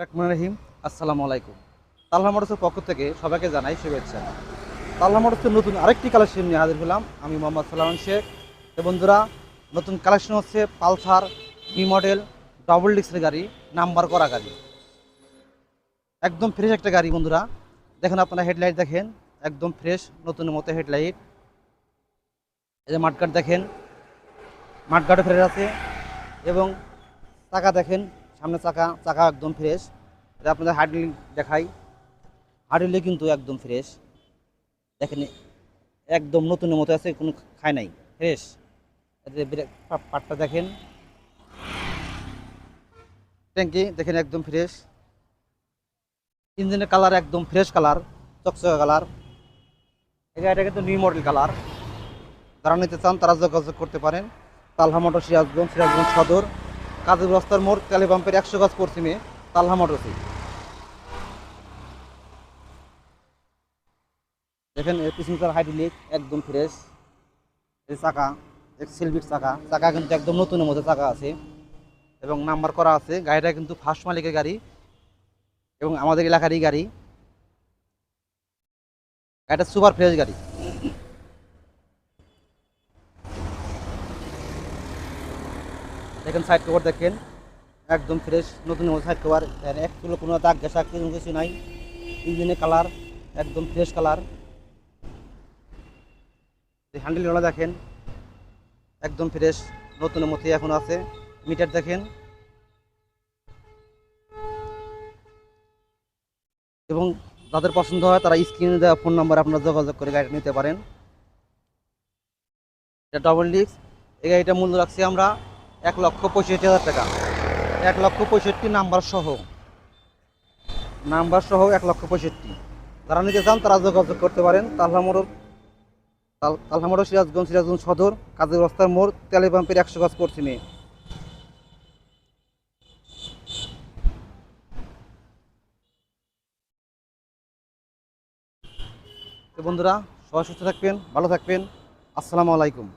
রহমান রহিম, আসসালামু আলাইকুম। তাল্লা মোটরসের পক্ষ থেকে সবাইকে জানাই শুভেচ্ছা। তাল্লা মোটরসের নতুন আরেকটি কালেকশন নিয়ে হাজির হলাম আমি মোহাম্মদ সালামান শেখ। তো বন্ধুরা, নতুন কালেকশন হচ্ছে পালসার বি মডেল ডবল ডিস্কের গাড়ি, নাম্বার করা গাড়ি। একদম ফ্রেশ একটা গাড়ি বন্ধুরা। দেখেন আপনারা হেডলাইট দেখেন, একদম ফ্রেশ নতুনের মতো হেডলাইট। এই যে মাঠগার্ড দেখেন মাঠগার্ডও ফ্রেশ আছে। এবং টাকা দেখেন সামনে চাকা চাকা একদম ফ্রেশ এটা আপনাদের হার্ডলি দেখাই। হার্ডলি কিন্তু একদম ফ্রেশ দেখেন, একদম নতুনের মতো আছে, কোনো খায় নাই। ফ্রেশ পাটটা দেখেন। ট্যাঙ্কি, দেখেন, একদম ফ্রেশ ইঞ্জিনের কালার একদম ফ্রেশ কালার চকচকা কালার গাড়িটা কিন্তু নিউ মডেল কালার যারা নিতে চান, তারা যোগাযোগ করতে পারেন। তালহা মোটর সিরাজগঞ্জ সিরাজগঞ্জ সদর। কাজী বস্তার মোড় তেলে পাম্পের একশো গাছ পশ্চিমে তালহা মোটরসি দেখেন পিছনকার হাইড্রোলিক একদম ফ্রেশ এই চাকা, এক সিলভির চাকা। চাকা কিন্তু একদম নতুনের মধ্যে চাকা আছে। এবং নাম্বার করা আছে, গাড়িটা কিন্তু ফার্স্ট মালিকের গাড়ি এবং আমাদের এলাকারই গাড়ি। গাড়িটা সুপার ফ্রেশ গাড়ি। দেখেন সাইড কভার দেখেন, একদম ফ্রেশ নতুন সাইড কভার এক কিলো কোনো দাগ ঘেসা কোনো কিছু নাই। ইঞ্জিনের কালার একদম ফ্রেশ কালার হ্যান্ডেল হ্যান্ডেলগুলো দেখেন, একদম ফ্রেশ নতুনের মধ্যে এখন আছে। মিটার দেখেন। এবং যাদের পছন্দ হয়, তারা স্ক্রিনে দেওয়া ফোন নাম্বার আপনারা যোগাযোগ করে গাড়িটা নিতে পারেন। এটা ডবল ডিস্ক এই গাড়িটা মূল্য রাখছি আমরা এক লক্ষ পঁয়ষট্টি হাজার টাকা। এক লক্ষ পঁয়ষট্টি নাম্বার সহ। নাম্বার সহ এক লক্ষ পঁয়ষট্টি। যারা নিতে চান তারা যোগাযোগ করতে পারেন। তালহা মোড় তাল- তালহা মোড় সিরাজগঞ্জ সিরাজগঞ্জ সদর, কাজী রাস্তার মোড় তেলে পাম্পের একশো গাছ পশ্চিমে। তো বন্ধুরা, সবাই সুস্থ থাকবেন, ভালো থাকবেন। আসসালামু আলাইকুম।